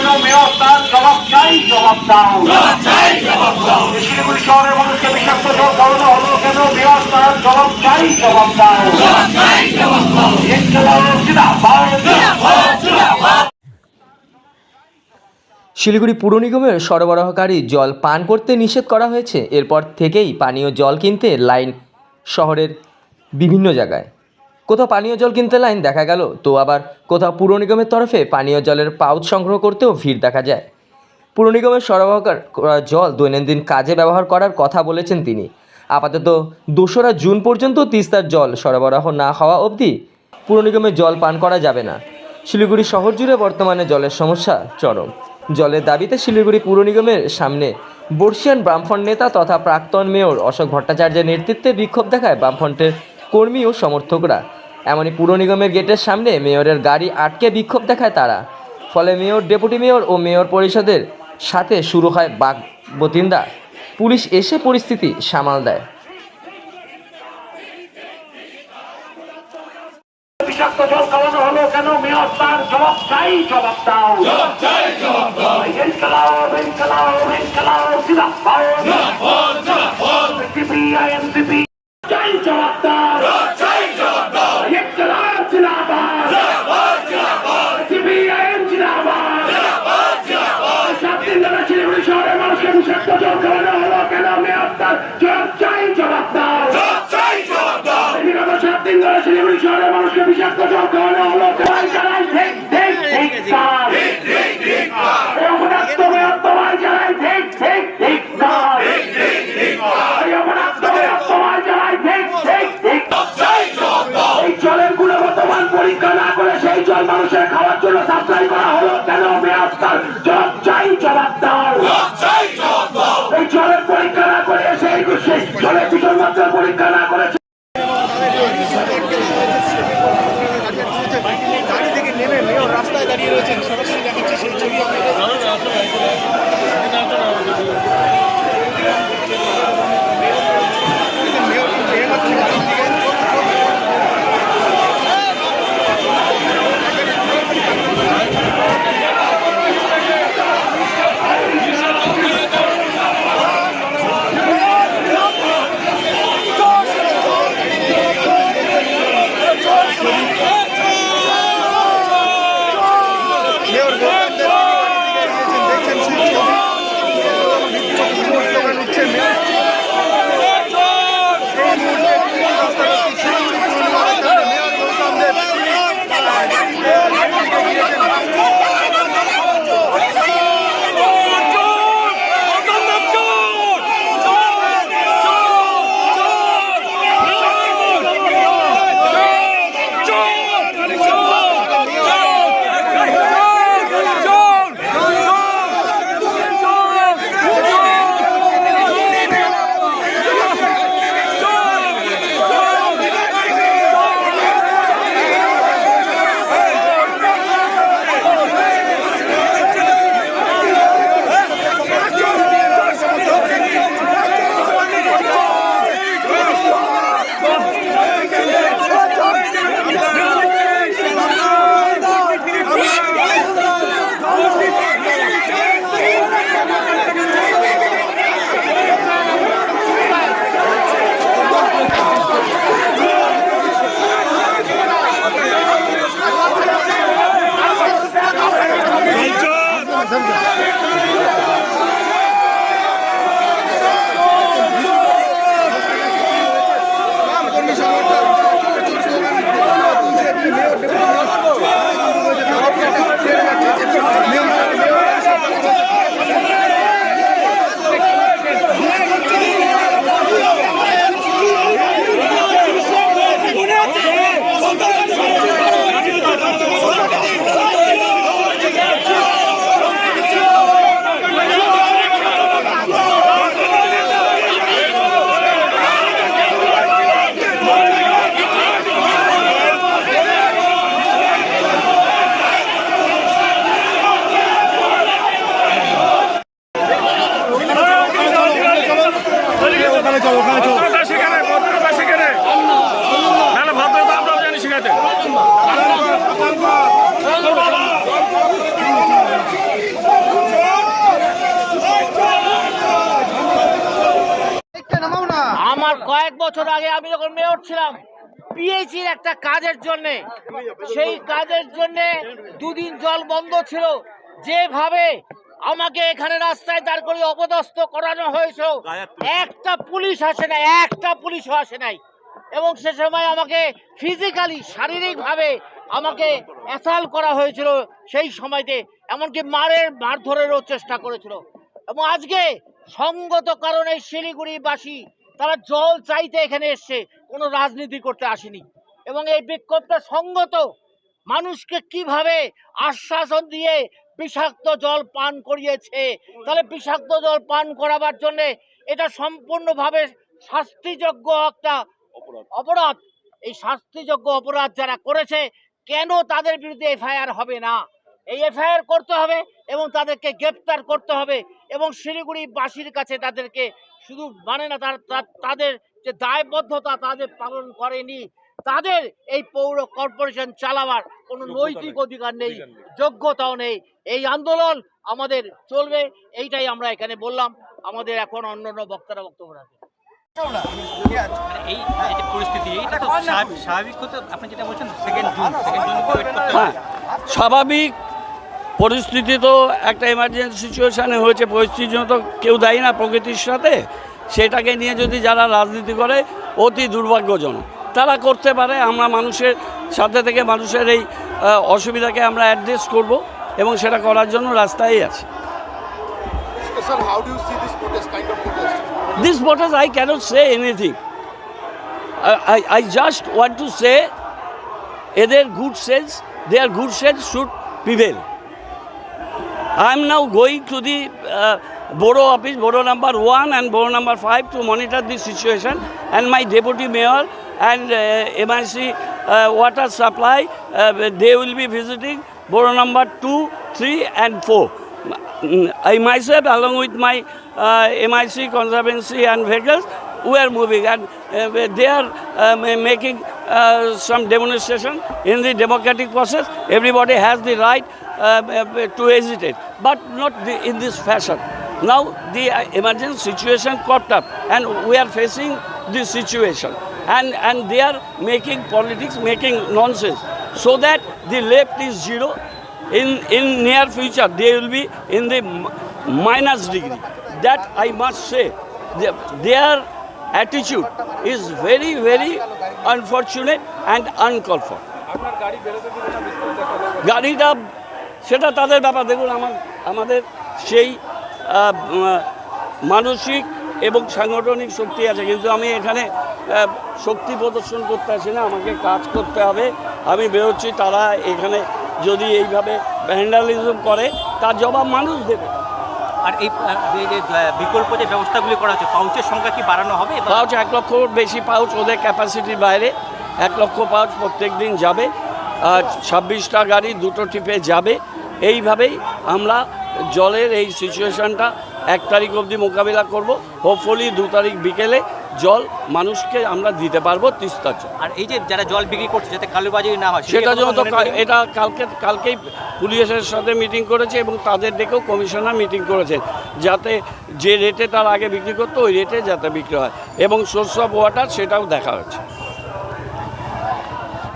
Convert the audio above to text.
কেন মেয়র তার জবাব চাই জবাব দাও শিলিগুড়ি শহরের মানুষকে বিষাক্ত জল হলো কেন মেয়র তার জবাব চাই জবাব দাও শিলিগুড়ি পুর নিগমের সরবরাহকারী জল পান করতে নিষেধ করা হয়েছে। এরপর থেকেই পানীয় জল কিনতে লাইন শহরের বিভিন্ন জায়গায়। কোথাও পানীয় জল কিনতে লাইন দেখা গেল। তো আবার কোথাও পুর নিগমের তরফে পানীয় জলের পাউচ সংগ্রহ করতেও ভিড় দেখা যায়। পুর নিগমের সরবরাহ করা জল দৈনন্দিন কাজে ব্যবহার করার কথা বলেছেন তিনি। আপাতত দোসরা জুন পর্যন্ত তিস্তার জল সরবরাহ না হওয়া অবধি পুর নিগমের জল পান করা যাবে না। শিলিগুড়ি শহর জুড়ে বর্তমানে জলের সমস্যা চরম। জলের দাবিতে শিলিগুড়ি পুর নিগমের সামনে বর্ষিয়ান বামফ্রন্ট নেতা তথা প্রাক্তন মেয়র অশোক ভট্টাচার্যের নেতৃত্বে বিক্ষোভ দেখায় বামফ্রন্টের কর্মী ও সমর্থকরা। এমনই পুর নিগমের গেটের সামনে মেয়রের গাড়ি আটকে বিক্ষোভ দেখায় তারা। ফলে মেয়র ডেপুটি মেয়র ও মেয়র পরিষদের সাথে শুরু হয় বাক বতিন্দা। পুলিশ এসে পরিস্থিতি সামাল দেয়। বিষাক্ত জল খাওয়ানো হলো কেন? মেয়র তার জবাব চাই জবাব দাও। জবাব দাও ইনকলাব জিন্দাবাদ সিপি আইএন জিন্দাবাদ সাত দিন ধরে শিলিগুড়ি শহরের মানুষকে বিষাক্ত জল খাওয়ানো হলো। কেন মেয়র তার জবাব চাই জবাব দাও বিগত সাত দিন ধরে শিলিগুড়ি শহরের মানুষকে বিষাক্ত জল খাওয়ানো হলো। তোমায় জানাই ঠিক সেই জল মানুষের খাওয়ার জন্য সাপ্লাই করা আর কয়েক বছর আগে আমি যখন মেয়র ছিলাম পিএইচির একটা কাজের জন্য, সেই কাজের জন্য দুদিন জল বন্ধ ছিল। যেভাবে আমাকে এখানে রাস্তায় দাঁড় করে অপদস্থ করানো হয়েছিল একটা পুলিশ আসে নাই, একটা পুলিশও আসে নাই। এবং সে সময় আমাকে ফিজিক্যালি শারীরিকভাবে আমাকে অ্যাসাল করা হয়েছিল সেই সময়তে, এমনকি মারের মারধরেরও চেষ্টা করেছিল। এবং আজকে সঙ্গত কারণে শিলিগুড়িবাসী তারা জল চাইতে এখানে এসছে কোনো রাজনীতি করতে আসেনি। এবং এই বিক্ষোভটা সঙ্গত মানুষকে কীভাবে আশ্বাসন দিয়ে বিষাক্ত জল পান করিয়েছে তাহলে বিষাক্ত জল পান করাবার জন্যে এটা সম্পূর্ণভাবে শাস্তিযোগ্য একটা অপরাধ। এই শাস্তিযোগ্য অপরাধ যারা করেছে কেন তাদের বিরুদ্ধে এফআইআর হবে না? এই এফআইআর করতে হবে এবং তাদেরকে গ্রেপ্তার করতে হবে এবং শিলিগুড়ি বাসীর কাছে তাদেরকে শুধু মানে না তার তাদের যে দায়বদ্ধতা তাদের পালন করেনি তাদের এই পৌর কর্পোরেশন চালাবার কোনো নৈতিক অধিকার নেই যোগ্যতাও নেই। এই আন্দোলন আমাদের চলবে এইটাই আমরা এখানে বললাম। আমাদের এখন অন্য অন্য বক্তারা বক্তব্য রাখবে এই এই পরিস্থিতি এটা স্বাভাবিক- আপনি যেটা বলছেন second June second June wait করতে হ্যাঁ স্বাভাবিক পরিস্থিতি তো একটা এমার্জেন্সি সিচুয়েশানে হয়েছে পরিস্থিতির জন্য তো কেউ দেয় না প্রকৃতির সাথে। সেটাকে নিয়ে যদি যারা রাজনীতি করে অতি দুর্ভাগ্যজনক। তারা করতে পারে আমরা মানুষের সাথে থেকে মানুষের এই অসুবিধাকে আমরা অ্যাড্রেস করব এবং সেটা করার জন্য রাস্তায় আছে। This protest, I cannot say anything. I, I, I just want to say, either good sense, their good sense should prevail. I am now going to the uh, Borough office, Borough number one and Borough number five to monitor the situation and my deputy mayor and uh, MIC uh, water supply, uh, they will be visiting Borough number two, three and four. Mm, I myself along with my uh, MIC conservancy and vehicles, we are moving and uh, they are uh, making uh, some demonstration in the democratic process. Everybody has the right uh, to hesitate, but not the, in this fashion. Now the uh, emergency situation caught up and we are facing this situation and, and they are making politics, making nonsense so that the left is zero in in near future they will be in the minus degree that i must say their attitude is very very unfortunate and uncalled for. গাড়িটা সেটা তাদের ব্যাপার। দেখুন আমার আমাদের সেই মানসিক এবং সাংগঠনিক শক্তি আছে। কিন্তু আমি এখানে শক্তি প্রদর্শন করতে আসি না আমাকে কাজ করতে হবে। আমি বেরোচ্ছি তারা এখানে যদি এইভাবে ভ্যান্ডালিজম করে তার জবাব মানুষ দেবে। আর এই বিকল্প যে ব্যবস্থাগুলি করা হচ্ছে, পাউচের সংখ্যা কি বাড়ানো হবে? পাউচ এক লক্ষ বেশি পাউচ, ওদের ক্যাপাসিটির বাইরে। এক লক্ষ পাউচ প্রত্যেক দিন যাবে। আর ছাব্বিশটা গাড়ি দুটো টিপে যাবে। এইভাবেই আমরা জলের এই সিচুয়েশানটা এক তারিখ অবধি মোকাবিলা করব। হোপফুলি দু তারিখ বিকেলে জল মানুষকে আমরা দিতে পারব তিস্তার জল। আর এই যে যারা জল বিক্রি করছে যাতে কালোবাজি না হয় সেটা জন্য তো এটা কালকে কালকেই পুলিশের সাথে মিটিং করেছে এবং তাদের ডেকেও কমিশনার মিটিং করেছেন যাতে যে রেটে তার আগে বিক্রি করতো ওই রেটে যাতে বিক্রি হয় এবং সোর্স অফ ওয়াটার সেটাও দেখা হচ্ছে।